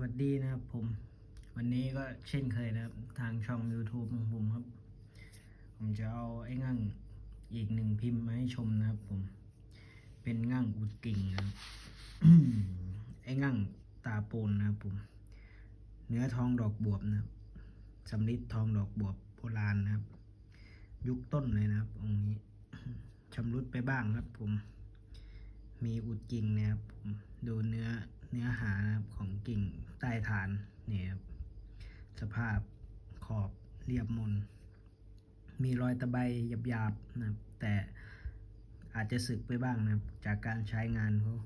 วัสดีนะครับผม วันนี้ก็เช่นเคยนะครับ ทางช่อง YouTube ของผมครับ ผมจะเอาไอ้งั่งอีกหนึ่งพิมพ์มาให้ชมนะครับผม เป็นงั่งอุดกิ่งนะครับไอ้งั่งตาโปนนะครับผม เนื้อทองดอกบวบนะครับสำลิดทองดอกบวบโบราณนะครับ ยุคต้นเลยนะครับองค์นี้ชำรุดไปบ้างครับผม มีอุดกิ่งนะครับผมดูเนื้อ เนื้อหานะครับของกิ่งใต้ฐานนี่ครับสภาพขอบเรียบมน มีรอยตะไบหยาบๆนะครับแต่อาจจะสึกไปบ้างนะครับ จากการใช้งานเขา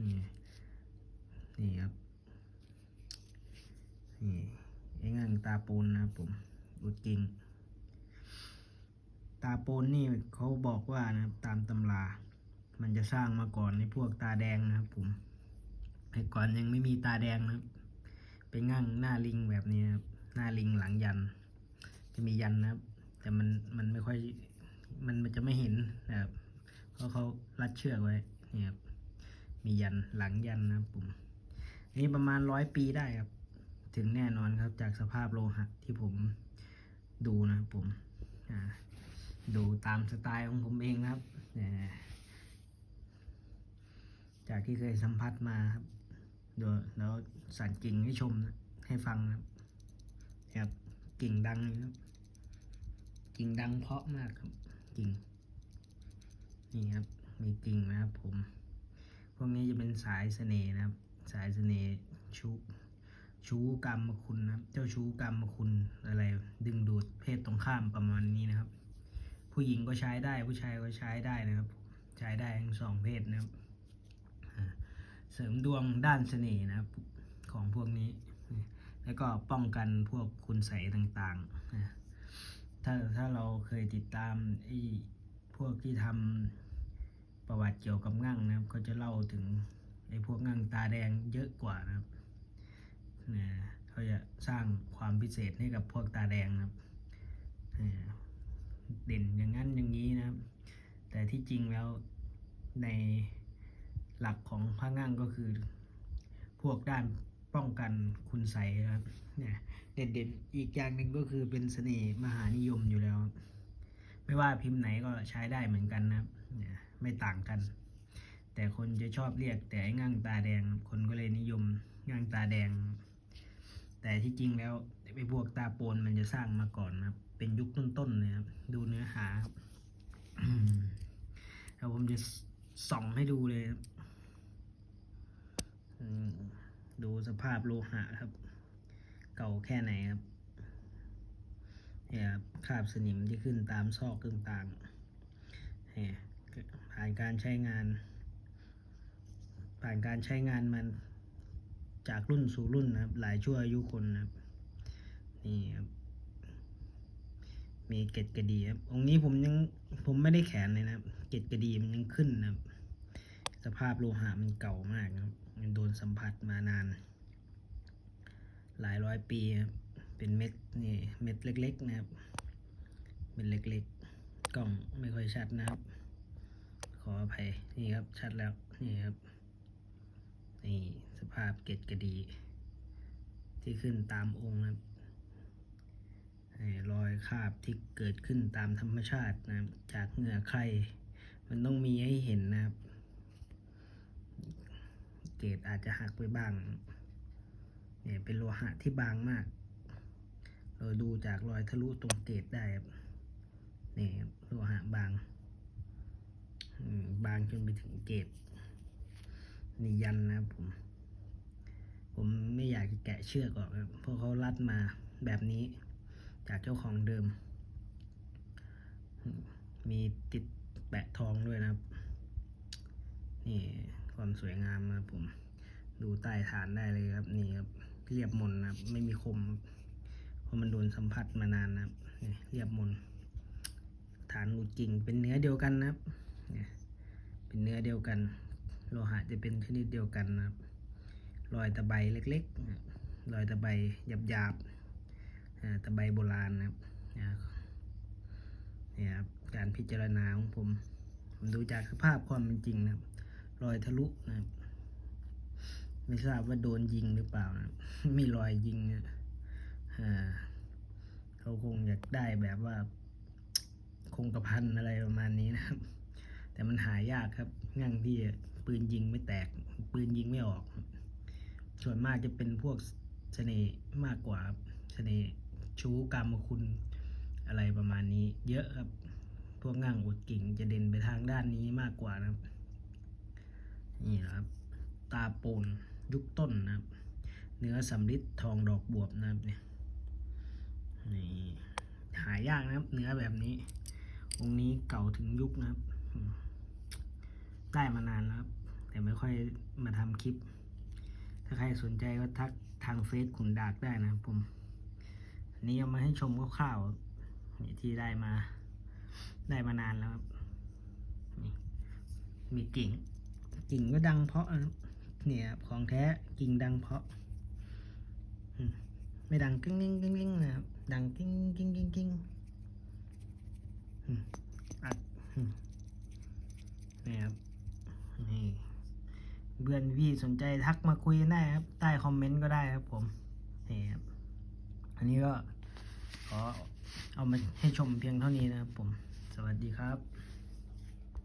นี่นี่ครับนี่ไอ้งั่งตาปูนนะครับผมอุดกิ่งตาโปนนี่เขาบอกว่านะครับตามตำรา มันจะสร้างมาก่อนในพวกตาแดงนะครับผม แต่ก่อนยังไม่มีตาแดงนะครับเป็นง่างหน้าลิงแบบนี้นะครับหน้าลิงหลังยัน จะมียันนะครับ แต่มันมันไม่ค่อยมันมันจะไม่เห็นนะครับเพราะเขารัดเชือกไว้นี่ครับมียันหลังยันนะครับผมนี่ประมาณร้อยปีได้ครับ ถึงแน่นอนครับ จากสภาพโลหะที่ผมดูนะครับผมดูตามสไตล์ของผมเองครับจากที่เคยสัมผัสมาครับ เดี๋ยวแล้วสั่นกิ่งให้ชมนะให้ฟังนะครับกิ่งดังนะครับกิ่งดังเพาะมากครับกิ่งนี่ครับมีกิ่งนะครับผม พวกนี้จะเป็นสายเสน่ห์นะครับ สายเสน่ห์ชูชูกรรมคุณนะครับ เจ้าชู้กรรมคุณอะไร ดึงดูดเพศตรงข้ามประมาณนี้นะครับ ผู้หญิงก็ใช้ได้ผู้ชายก็ใช้ได้นะครับ ใช้ได้ทั้งสองเพศนะครับ เสริมดวงด้านเสน่ห์นะครับของพวกนี้ แล้วก็ป้องกันพวกคุณใสต่างๆถ้าถ้าเราเคยติดตามไอ้พวกที่ทำประวัติเกี่ยวกับงั่งนะครับเขาจะเล่าถึงไอ้พวกงั่งตาแดงเยอะกว่านะครับเขาจะสร้างความพิเศษให้กับพวกตาแดงนะครับเด่นอย่างนั้นอย่างนี้นะครับ แต่ที่จริงแล้วใน หลักของพระงั่งก็คือ พวกด้านป้องกันคุณใสนะครับเนี่ยเด่นๆอีกอย่างหนึ่งก็คือเป็นเสน่ห์มหานิยมอยู่แล้ว ไม่ว่าพิมพ์ไหนก็ใช้ได้เหมือนกันนะครับเนี่ยไม่ต่างกัน แต่คนจะชอบเรียกแต่ไอ้งั่งตาแดง คนก็เลยนิยมงั่งตาแดง แต่ที่จริงแล้วไอ้พวกตาโปนมันจะสร้างมาก่อนนะครับ เป็นยุคต้นๆเลยครับดูเนื้อหาครับแล้วผมจะส่องให้ดูเลยครับ ดูสภาพโลหะครับ เก่าแค่ไหนครับเนี่ยครับคาบสนิมที่ขึ้นตามซอกต่างๆเนี่ยผ่านการใช้งาน ผ่านการใช้งานมันจากรุ่นสู่รุ่นนะครับ หลายชั่วอายุคนนะครับ นี่ครับมีเกล็ดกระดีครับองค์นี้ผมยังผมไม่ได้แขนเลยนะครับ เกล็ดกระดีมันยังขึ้นนะครับ สภาพโลหะมันเก่ามากครับ โดนสัมผัสมานาน หลายร้อยปีครับเป็นเม็ดนี่เม็ดเล็ก ๆ นะครับเป็นเล็ก ๆ กล้องไม่ค่อยชัดนะครับ ขออภัยนี่ครับชัดแล้วนี่ครับนี่สภาพเกล็ดกระดี ที่ขึ้นตามองค์นะครับรอยคาบที่เกิดขึ้นตามธรรมชาตินะครับจากเหงื่อใคร มันต้องมีให้เห็นนะครับ รดอาจจะหักไปบ้างเนี่ยเป็นโลหะที่บางมาก เราดูจากรอยทะลุตรงเกรดได้ครับนี่ครับโลหะบางบางจนไปถึงเกรดนี่ยันนะครับผม ผมไม่อยากจะแกะเชือกออกเพราะเขารัดมาแบบนี้ จากเจ้าของเดิม มีติดแปะทองด้วยนะครับ นี่ ความสวยงามนะผมดูใต้ฐานได้เลยครับนี่ครับเรียบมนนะครับไม่มีคมเพราะมันโดนสัมผัสมานานนะครับนี่เรียบมน ฐานหลุดกิ่งเป็นเนื้อเดียวกันนะครับเนี่เป็นเนื้อเดียวกัน โลหะจะเป็นชนิดเดียวกันนะครับรอยตะไบเล็กๆรอยตะไบหยาบๆตะไบโบราณนะครับนี่ครับการพิจารณาของผมผมดูจากสภาพความเป็นจริงนะครับ รอยทะลุนะครับไม่ทราบว่าโดนยิงหรือเปล่านะมีรอยยิงนะเขาคงอยากได้แบบว่า คงกระพันอะไรประมาณนี้นะครับ แต่มันหายากครับงั่งที่ปืนยิงไม่แตก ปืนยิงไม่ออก ส่วนมากจะเป็นพวกเสน่ห์มากกว่าเสน่ห์ชู้กรรมคุณอะไรประมาณนี้ เยอะครับ พวกงั่งอุดกิ่งจะเด่นไปทางด้านนี้มากกว่านะครับ นี่ครับ ตาโปนยุคต้นนะครับ เนื้อสำริดทองดอกบวบนะครับเนี่ยนี่หายากนะครับ เนื้อแบบนี้ องค์นี้เก่าถึงยุคนะครับ ได้มานานแล้วครับ แต่ไม่ค่อยมาทำคลิป ถ้าใครสนใจก็ทักทางเฟซขุนดากได้นะครับผมอันนี้เอามาให้ชมคร่าวๆนี่ที่ได้มา ได้มานานแล้วครับ นี่มีกิ่ง กิ่งก็ดังเพราะเนี่ยของแท้กิ่งดังเพราะไม่ดังกิ้งกิ้งกิ้งกิ้งนะครับดังกิ้งกิ้งกิ้งกิ้งอัดนี่ครับนี่เพื่อนพี่สนใจทักมาคุยได้ครับ ใต้คอมเมนต์ก็ได้ครับผมนี่ครับอันนี้ก็ขอเอามาให้ชมเพียงเท่านี้นะครับผม สวัสดีครับ